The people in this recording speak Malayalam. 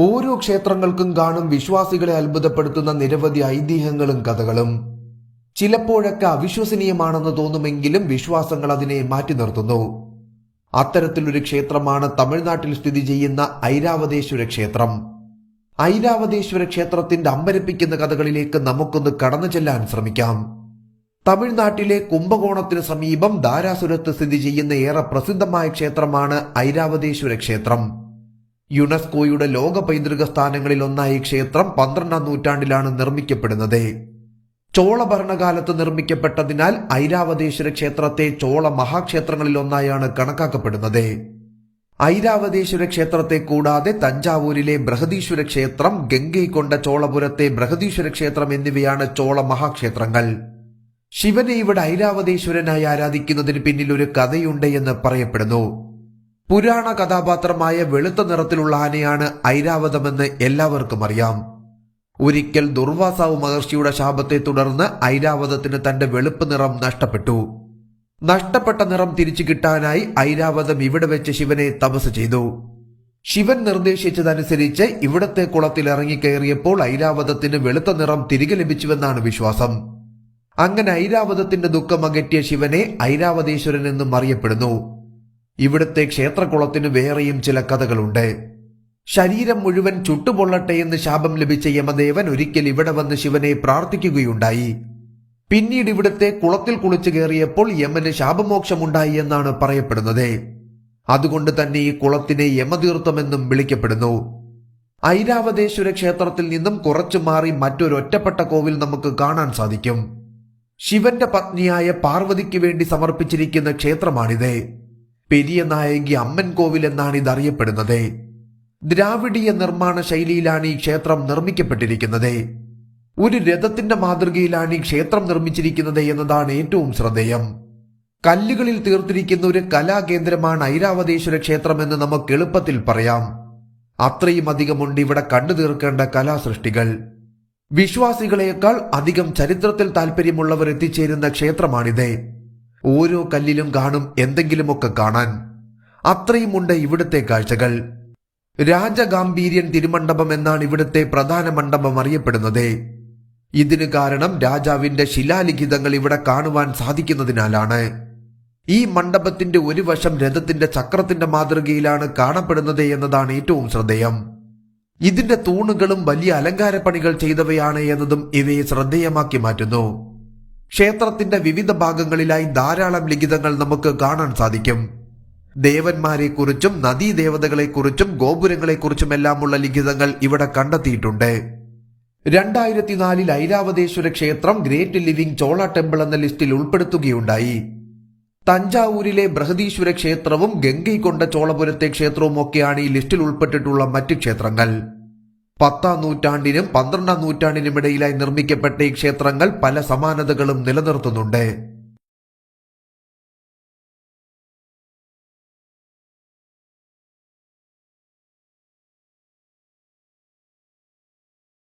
ഓരോ ക്ഷേത്രങ്ങൾക്കും കാണും വിശ്വാസികളെ അത്ഭുതപ്പെടുത്തുന്ന നിരവധി ഐതിഹ്യങ്ങളും കഥകളും. ചിലപ്പോഴൊക്കെ അവിശ്വസനീയമാണെന്ന് തോന്നുമെങ്കിലും വിശ്വാസങ്ങൾ അതിനെ മാറ്റി നിർത്തുന്നു. അത്തരത്തിലൊരു ക്ഷേത്രമാണ് തമിഴ്നാട്ടിൽ സ്ഥിതി ചെയ്യുന്ന ഐരാവതേശ്വര ക്ഷേത്രം. ഐരാവതേശ്വര ക്ഷേത്രത്തിന്റെ അമ്പരപ്പിക്കുന്ന കഥകളിലേക്ക് നമുക്കൊന്ന് കടന്നു ചെല്ലാൻ ശ്രമിക്കാം. തമിഴ്നാട്ടിലെ കുംഭകോണത്തിന് സമീപം ധാരാസുരത്ത് സ്ഥിതി ചെയ്യുന്ന ഏറെ പ്രസിദ്ധമായ ക്ഷേത്രമാണ് ഐരാവതേശ്വര ക്ഷേത്രം. യുനെസ്കോയുടെ ലോക പൈതൃക സ്ഥാനങ്ങളിൽ ഒന്നായി ഈ ക്ഷേത്രം പന്ത്രണ്ടാം നൂറ്റാണ്ടിലാണ് നിർമ്മിക്കപ്പെടുന്നത്. ചോള ഭരണകാലത്ത് നിർമ്മിക്കപ്പെട്ടതിനാൽ ഐരാവതേശ്വര ക്ഷേത്രത്തെ ചോള മഹാക്ഷേത്രങ്ങളിൽ ഒന്നായാണ് കണക്കാക്കപ്പെടുന്നത്. ഐരാവതേശ്വര ക്ഷേത്രത്തെ കൂടാതെ തഞ്ചാവൂരിലെ ബൃഹദീശ്വര ക്ഷേത്രം ഗംഗൈകൊണ്ട ചോളപുരത്തെ ബൃഹദീശ്വര ക്ഷേത്രം എന്നിവയാണ് ചോള മഹാക്ഷേത്രങ്ങൾ. ശിവനെ ഇവിടെ ഐരാവതേശ്വരനായി ആരാധിക്കുന്നതിന് പിന്നിൽ ഒരു കഥയുണ്ട് എന്ന് പറയപ്പെടുന്നു. പുരാണ കഥാപാത്രമായ വെളുത്ത നിറത്തിലുള്ള ആനയാണ് ഐരാവതമെന്ന് എല്ലാവർക്കും അറിയാം. ഒരിക്കൽ ദുർവാസാവ് മഹർഷിയുടെ ശാപത്തെ തുടർന്ന് ഐരാവതത്തിന് തന്റെ വെളുപ്പ് നിറം നഷ്ടപ്പെട്ടു. നഷ്ടപ്പെട്ട നിറം തിരിച്ചു കിട്ടാനായി ഐരാവതം ഇവിടെ വെച്ച് ശിവനെ തപസ് ചെയ്തു. ശിവൻ നിർദ്ദേശിച്ചതനുസരിച്ച് ഇവിടത്തെ കുളത്തിൽ ഇറങ്ങിക്കയറിയപ്പോൾ ഐരാവതത്തിന് വെളുത്ത നിറം തിരികെ ലഭിച്ചുവെന്നാണ് വിശ്വാസം. അങ്ങനെ ഐരാവതത്തിന്റെ ദുഃഖം അകറ്റിയ ശിവനെ ഐരാവതീശ്വരൻ എന്നും അറിയപ്പെടുന്നു. ഇവിടുത്തെ ക്ഷേത്രകുളത്തിന് വേറെയും ചില കഥകളുണ്ട്. ശരീരം മുഴുവൻ ചുട്ടുപൊള്ളട്ടെ എന്ന് ശാപം ലഭിച്ച യമദേവൻ ഒരിക്കൽ ഇവിടെ വന്ന് ശിവനെ പ്രാർത്ഥിക്കുകയുണ്ടായി. പിന്നീട് ഇവിടുത്തെ കുളത്തിൽ കുളിച്ചു കയറിയപ്പോൾ യമന് ശാപമോക്ഷമുണ്ടായി എന്നാണ് പറയപ്പെടുന്നത്. അതുകൊണ്ട് തന്നെ ഈ കുളത്തിനെ യമതീർത്ഥമെന്നും വിളിക്കപ്പെടുന്നു. ഐരാവതേശ്വര ക്ഷേത്രത്തിൽ നിന്നും കുറച്ചു മാറി മറ്റൊരു ഒറ്റപ്പെട്ട കോവിൽ നമുക്ക് കാണാൻ സാധിക്കും. ശിവന്റെ പത്നിയായ പാർവതിക്ക് വേണ്ടി സമർപ്പിച്ചിരിക്കുന്ന ക്ഷേത്രമാണിത്. പെരിയ നായകി അമ്മൻ കോവിൽ എന്നാണ് ഇത് അറിയപ്പെടുന്നത് ദ്രാവിഡീയ നിർമ്മാണ ശൈലിയിലാണ് ഈ ക്ഷേത്രം നിർമ്മിക്കപ്പെട്ടിരിക്കുന്നത്. ഒരു രഥത്തിന്റെ മാതൃകയിലാണ് ഈ ക്ഷേത്രം നിർമ്മിച്ചിരിക്കുന്നത് എന്നതാണ് ഏറ്റവും ശ്രദ്ധേയം. കല്ലുകളിൽ തീർത്തിരിക്കുന്ന ഒരു കലാകേന്ദ്രമാണ് ഐരാവതേശ്വര ക്ഷേത്രം എന്ന് നമുക്ക് എളുപ്പത്തിൽ പറയാം. അത്രയും അധികമുണ്ട് ഇവിടെ കണ്ടു തീർക്കേണ്ട കലാസൃഷ്ടികൾ. വിശ്വാസികളെക്കാൾ അധികം ചരിത്രത്തിൽ താല്പര്യമുള്ളവർ എത്തിച്ചേരുന്ന ക്ഷേത്രമാണിത്. ഓരോ കല്ലിലും കാണും എന്തെങ്കിലുമൊക്കെ കാണാൻ. അത്രയുമുണ്ട് ഇവിടുത്തെ കാഴ്ചകൾ. രാജഗാംഭീര്യൻ തിരുമണ്ഡപം എന്നാണ് ഇവിടുത്തെ പ്രധാന മണ്ഡപം അറിയപ്പെടുന്നത്. ഇതിന് കാരണം രാജാവിന്റെ ശിലാലിഖിതങ്ങൾ ഇവിടെ കാണുവാൻ സാധിക്കുന്നതിനാലാണ്. ഈ മണ്ഡപത്തിന്റെ ഒരു വശം രഥത്തിന്റെ ചക്രത്തിന്റെ മാതൃകയിലാണ് കാണപ്പെടുന്നത് എന്നതാണ് ഏറ്റവും ശ്രദ്ധേയം. ഇതിന്റെ തൂണുകളും വലിയ അലങ്കാരപ്പണികൾ ചെയ്തവയാണ് എന്നതും ഇവയെ ശ്രദ്ധേയമാക്കി മാറ്റുന്നു. ക്ഷേത്രത്തിന്റെ വിവിധ ഭാഗങ്ങളിലായി ധാരാളം ലിഖിതങ്ങൾ നമുക്ക് കാണാൻ സാധിക്കും. ദേവന്മാരെക്കുറിച്ചും നദീദേവതകളെക്കുറിച്ചും ഗോപുരങ്ങളെക്കുറിച്ചുമെല്ലാമുള്ള ലിഖിതങ്ങൾ ഇവിടെ കണ്ടെത്തിയിട്ടുണ്ട്. രണ്ടായിരത്തി നാലിൽ ഐരാവതേശ്വര ക്ഷേത്രം ഗ്രേറ്റ് ലിവിംഗ് ചോള ടെമ്പിൾ എന്ന ലിസ്റ്റിൽ ഉൾപ്പെടുത്തുകയുണ്ടായി. തഞ്ചാവൂരിലെ ബൃഹദീശ്വര ക്ഷേത്രവും ഗംഗൈകൊണ്ട ചോളപുരത്തെ ക്ഷേത്രവും ഒക്കെയാണ് ഈ ലിസ്റ്റിൽ ഉൾപ്പെട്ടിട്ടുള്ള മറ്റ് ക്ഷേത്രങ്ങൾ. പത്താം നൂറ്റാണ്ടിനും പന്ത്രണ്ടാം നൂറ്റാണ്ടിനും ഇടയിലായി നിർമ്മിക്കപ്പെട്ട ഈ ക്ഷേത്രങ്ങൾ പല സമാനതകളും നിലനിർത്തുന്നുണ്ട്.